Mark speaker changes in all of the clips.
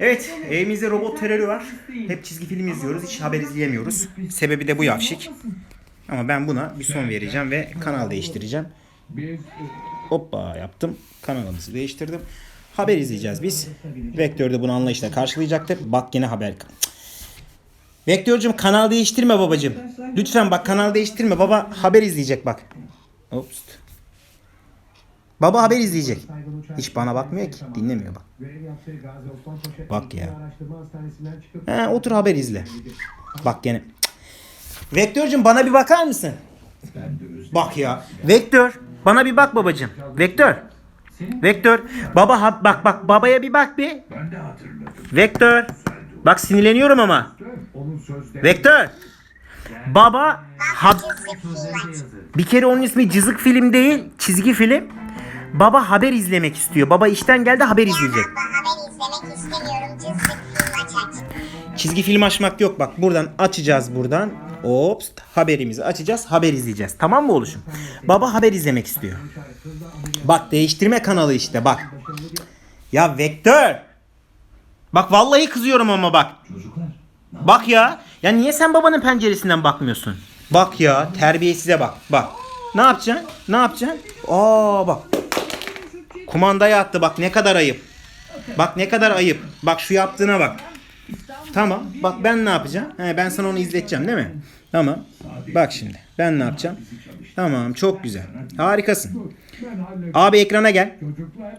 Speaker 1: Evet, evimizde robot terörü var. Hep çizgi film izliyoruz, hiç haber izleyemiyoruz. Sebebi de bu yavşik. Ama ben buna bir son vereceğim ve kanal değiştireceğim. Hoppa yaptım. Kanalımızı değiştirdim. Haber izleyeceğiz biz. Vektör de bunu anlayışla karşılayacaktır. Bak yine haber. Vektörcüm kanal değiştirme babacım. Lütfen bak kanal değiştirme. Baba haber izleyecek bak. Ops. Baba haber izleyecek. Hiç bana bakmıyor ki. Dinlemiyor bak. Bak ya. He, otur haber izle. Bak gene. Vektörcüm bana bir bakar mısın? Bak ya. Vektör. Bana bir bak babacım. Vektör. Vektör. Baba ha- bak bak babaya bir bak bir. Vektör. Bak sinirleniyorum ama. Vektör. Baba ha- bir kere onun ismi cızık film değil, çizgi film. Baba haber izlemek istiyor. Baba işten geldi haber izleyecek.
Speaker 2: Ben haber izlemek istemiyorum. Cızlık film aç aç.
Speaker 1: Çizgi film açmak yok bak. Buradan açacağız buradan. Ops haberimizi açacağız. Haber izleyeceğiz. Tamam mı oluşum? Baba haber izlemek istiyor. Bak değiştirme kanalı işte bak. Ya vektör. Bak vallahi kızıyorum ama bak.
Speaker 3: çocuklar.
Speaker 1: Bak ya. Ya niye sen babanın penceresinden bakmıyorsun? Bak ya terbiyesize bak. Bak. Ne yapacaksın? Ne yapacaksın? Aa bak. Kumandaya attı bak ne kadar ayıp. Bak ne kadar ayıp. Bak şu yaptığına bak. Tamam. Bak ben ne yapacağım? He, ben sana onu izleteceğim değil mi? Tamam. Bak şimdi. Ben ne yapacağım? Tamam çok güzel. Harikasın. Abi ekrana gel.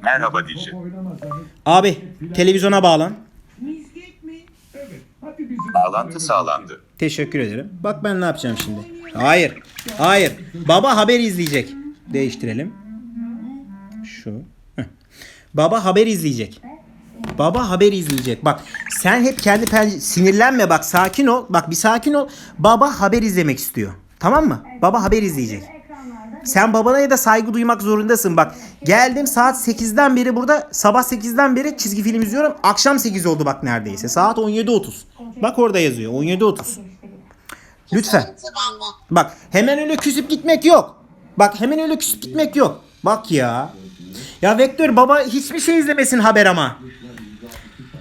Speaker 4: Merhaba
Speaker 3: oynamasanız.
Speaker 1: Abi televizyona bağlan.
Speaker 4: Bağlantı sağlandı.
Speaker 1: Teşekkür ederim. Bak ben ne yapacağım şimdi. Hayır. Hayır. Baba haber izleyecek. Değiştirelim. Şu. Baba haber izleyecek. Baba haber izleyecek. Bak sen hep kendi pen- sinirlenme bak sakin ol. Bak bir sakin ol. Baba haber izlemek istiyor. Tamam mı? Baba haber izleyecek. Sen babana da saygı duymak zorundasın. Bak geldim saat 8'den beri burada sabah 8'den beri çizgi film izliyorum. Akşam 8 oldu bak neredeyse. Saat 17.30. Bak orada yazıyor 17.30. Lütfen. Bak hemen öyle küsüp gitmek yok. Bak hemen öyle küsüp gitmek yok. Bak ya. Ya Vektör baba hiçbir şey izlemesin haber ama.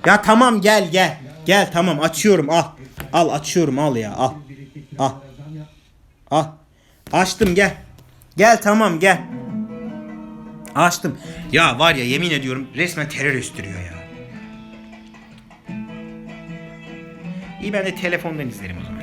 Speaker 1: Ya tamam gel gel. Gel tamam açıyorum al. Al açıyorum al ya al. Al. Al. Açtım gel. Gel tamam gel. Açtım. Ya var ya yemin ediyorum resmen terör üstürüyor ya. İyi ben de telefondan izlerim o zaman.